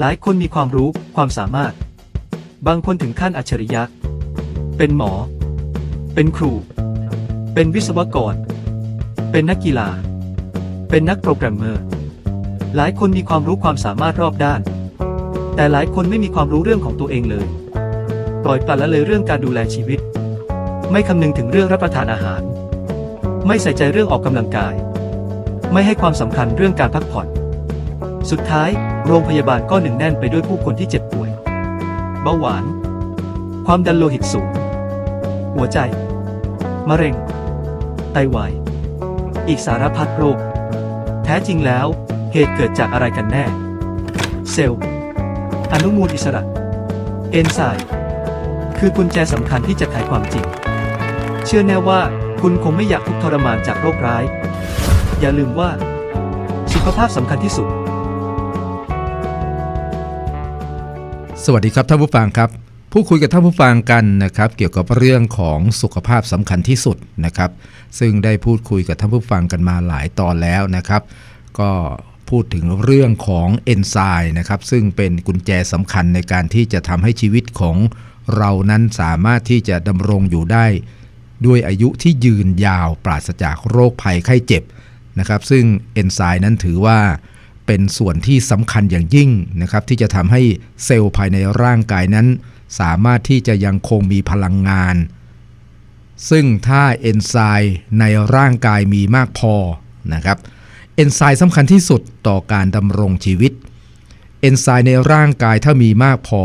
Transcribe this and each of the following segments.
หลายคนมีความรู้ความสามารถ บางคนถึงขั้นอัจฉริยะ เป็นหมอ เป็นครู เป็นวิศวกร เป็นนักกีฬา เป็นนักโปรแกรมเมอร์ หลายคนมีความรู้ความสามารถรอบด้าน แต่หลายคนไม่มีความรู้เรื่องของตัวเองเลย ปล่อยปละละเลยเรื่องการดูแลชีวิต ไม่คำนึงถึงเรื่องรับประทานอาหาร ไม่ใส่ใจเรื่องออกกำลังกาย ไม่ให้ความสำคัญเรื่องการพักผ่อน สุดท้าย โรงพยาบาลก็หนึ่งแน่นไปด้วยผู้คนที่เจ็บป่วย เบาหวาน ความดันโลหิตสูง หัวใจ มะเร็ง ไตวาย อีกสารพัดโรค แท้จริงแล้ว เหตุเกิดจากอะไรกันแน่ เซลล์ อนุมูลอิสระ เอนไซม์คือกุญแจสำคัญที่จะไขความจริง เชื่อแน่ว่าคุณคงไม่อยากทุกข์ทรมานจากโรคร้าย อย่าลืมว่า สุขภาพสำคัญที่สุด สวัสดีครับท่านผู้ฟังครับผู้คุยกับท่านผู้ฟังกันนะครับ เกี่ยวกับเรื่องของสุขภาพสำคัญที่สุดนะครับ ซึ่งได้พูดคุยกับท่านผู้ฟังกันมาหลายตอนแล้วนะครับ ก็พูดถึงเรื่องของเอนไซม์นะครับ ซึ่งเป็นกุญแจสำคัญในการที่จะทำให้ชีวิตของเรานั้นสามารถที่จะดำรงอยู่ได้ ด้วยอายุที่ยืนยาวปราศจากโรคภัยไข้เจ็บนะครับ ซึ่งเอนไซม์นั้นถือว่า เป็นส่วนที่สำคัญอย่างยิ่งนะครับ ที่จะทำให้เซลล์ภายในร่างกายนั้น สามารถที่จะยังคงมีพลังงาน ซึ่งถ้าเอนไซม์ในร่างกายมีมากพอนะครับเอนไซม์สำคัญที่สุดต่อการดำรงชีวิต เอนไซม์ในร่างกายถ้ามีมากพอ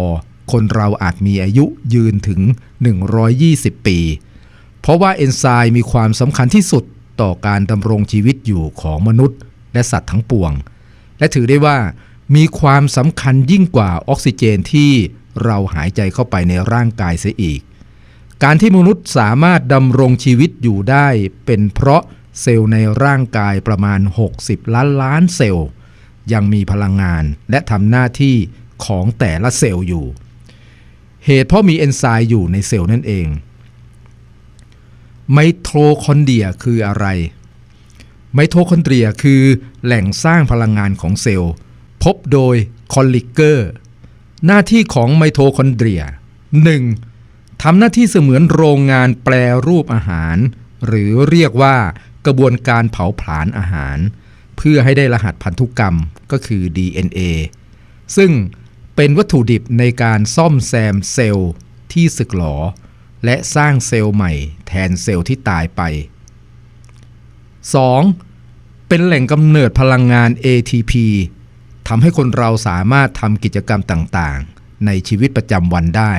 คนเราอาจมีอายุยืนถึง 120 ปี เพราะว่าเอนไซม์มีความสำคัญที่สุดต่อการดำรงชีวิตอยู่ของมนุษย์ และสัตว์ทั้งปวง และถือได้ว่ามีความสำคัญยิ่งกว่าออกซิเจนที่เราหายใจเข้าไปในร่างกายเสียอีก การที่มนุษย์สามารถดำรงชีวิตอยู่ได้ เป็นเพราะเซลล์ในร่างกายประมาณ 60 ล้านล้านเซลล์ ยังมีพลังงานและทำหน้าที่ของแต่ละเซลล์อยู่ เหตุเพราะมีเอนไซม์อยู่ในเซลล์นั่นเองไมโทคอนเดรียคืออะไร ไมโทคอนเดรียคือแหล่งสร้างพลังงานของเซลล์ พบโดยคอลลิเกอร์ หน้าที่ของไมโทคอนเดรีย 1. ทำหน้าที่เสมือนโรงงานแปรรูปอาหาร หรือเรียกว่ากระบวนการเผาผลาญอาหาร เพื่อให้ได้รหัสพันธุกรรมก็คือ DNA ซึ่งเป็นวัตถุดิบในการซ่อมแซมเซลล์ที่สึกหรอและสร้างเซลล์ใหม่แทนเซลล์ที่ตายไป 2. เป็นแหล่งกำเนิดพลังงาน ATP ทำให้คนเราสามารถทำกิจกรรมต่างๆ ในชีวิตประจำวันได้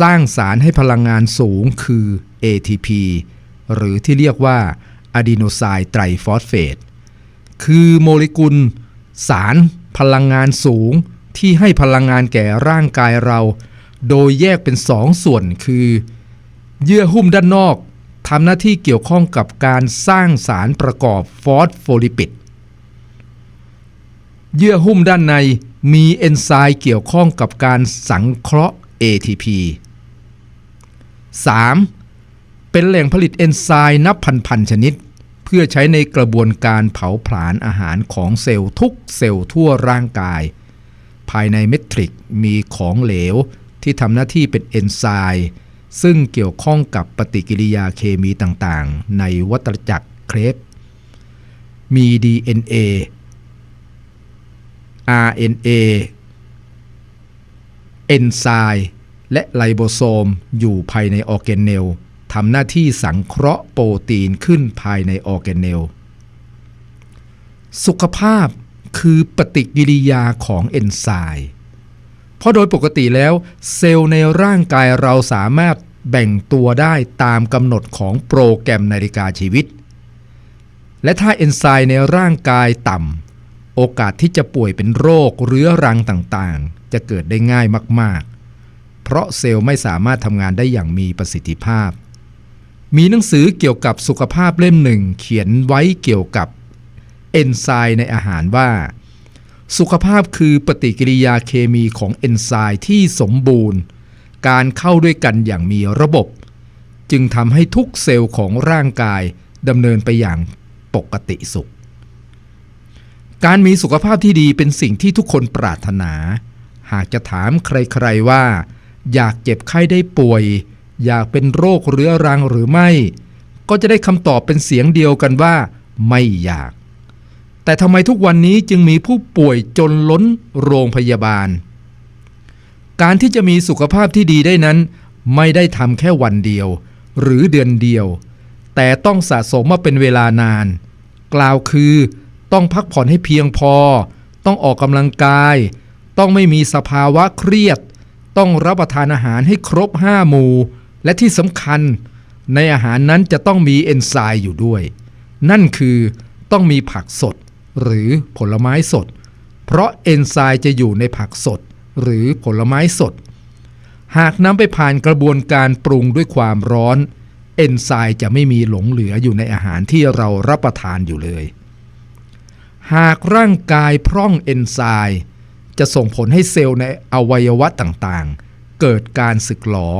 สร้างสารให้พลังงานสูงคือ ATP หรือที่เรียกว่าอะดีโนไซน์ไตรฟอสเฟตคือโมเลกุล สารพลังงานสูงที่ให้พลังงานแก่ร่างกายเรา โดยแยกเป็นสองส่วนคือ เยื่อหุ้มด้านนอก ทำหน้าที่เกี่ยวข้องกับการสร้างสารประกอบฟอสโฟลิปิด เยื่อหุ้มด้านในมีเอนไซม์เกี่ยวข้องกับการสังเคราะห์ ATP 3. เป็นแหล่งผลิตเอนไซม์นับพันๆชนิด เพื่อใช้ในกระบวนการเผาผลาญอาหารของเซลล์ทุกเซลล์ทั่วร่างกาย ภายในเมทริกมีของเหลวที่ทำหน้าที่เป็นเอนไซม์ ซึ่งเกี่ยวข้องกับปฏิกิริยาเคมีต่างๆ ในวัฏจักรเครปมี DNA RNA เอนไซม์และไลโบโซมอยู่ภายในออร์แกเนลทำหน้าที่สังเคราะห์โปรตีนขึ้นภายในออร์แกเนล สุขภาพคือปฏิกิริยาของเอนไซม์ เพราะโดยปกติแล้วเซลล์ในร่างกายเราสามารถแบ่งตัวได้ตามกำหนดของโปรแกรมนาฬิกาชีวิต และถ้าเอนไซม์ในร่างกายต่ำ โอกาสที่จะป่วยเป็นโรคเรื้อรังต่างๆ จะเกิดได้ง่ายมากๆ เพราะเซลล์ไม่สามารถทำงานได้อย่างมีประสิทธิภาพ มีหนังสือเกี่ยวกับสุขภาพเล่มหนึ่ง เขียนไว้เกี่ยวกับเอนไซม์ในอาหารว่า สุขภาพคือปฏิกิริยาเคมีของเอนไซม์ที่สมบูรณ์ การเข้าด้วยกันอย่างมีระบบ จึงทำให้ทุกเซลล์ของร่างกายดำเนินไปอย่างปกติสุข การมีสุขภาพที่ดีเป็นสิ่งที่ทุกคนปรารถนา หากจะถามใครๆว่า อยากเจ็บไข้ได้ป่วย อยากเป็นโรคเรื้อรังหรือไม่ ก็จะได้คำตอบเป็นเสียงเดียวกันว่า ไม่อยาก แต่ทำไมทุกวันนี้จึงมีผู้ป่วยจนล้นโรงพยาบาล การที่จะมีสุขภาพที่ดีได้นั้น ไม่ได้ทำแค่วันเดียว หรือเดือนเดียว แต่ต้องสะสมมาเป็นเวลานาน กล่าวคือต้องพักผ่อนให้เพียงพอ ต้องออกกำลังกาย ต้องไม่มีสภาวะเครียด ต้องรับประทานอาหารให้ครบห้าหมู่ และที่สำคัญ ในอาหารนั้นจะต้องมีเอนไซม์อยู่ด้วย นั่นคือต้องมีผักสด หรือผลไม้สด เพราะเอนไซม์จะอยู่ในผักสด หรือผลไม้สด หากนำไปผ่านกระบวนการปรุงด้วยความร้อน เอนไซม์จะไม่มีหลงเหลืออยู่ในอาหารที่เรารับประทานอยู่เลย หากร่างกายพร่องเอนไซม์จะส่งผลให้เซลล์ในอวัยวะต่างๆ เกิดการสึกหรอ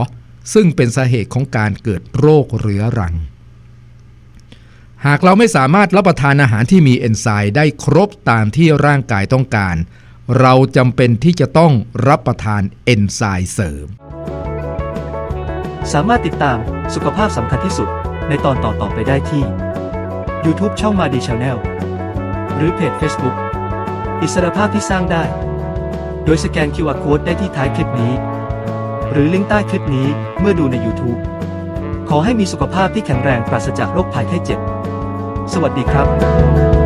ซึ่งเป็นสาเหตุของการเกิดโรคเรื้อรัง หากเราไม่สามารถรับประทานอาหารที่มีเอนไซม์ได้ครบตามที่ร่างกายต้องการ เราจำเป็นที่จะต้องรับประทานเอนไซม์เสริม สามารถติดตามสุขภาพสำคัญที่สุดในตอนต่อๆไปได้ที่ YouTube ช่องมาดีชาแนลหรือเพจ Facebook อิสรภาพที่สร้างได้ โดยสแกน QR Code ได้ที่ท้ายคลิปนี้ หรือลิงก์ใต้คลิปนี้เมื่อดูใน YouTube ขอให้มีสุขภาพที่แข็งแรงปราศจากโรคภัยไข้เจ็บ สวัสดีครับ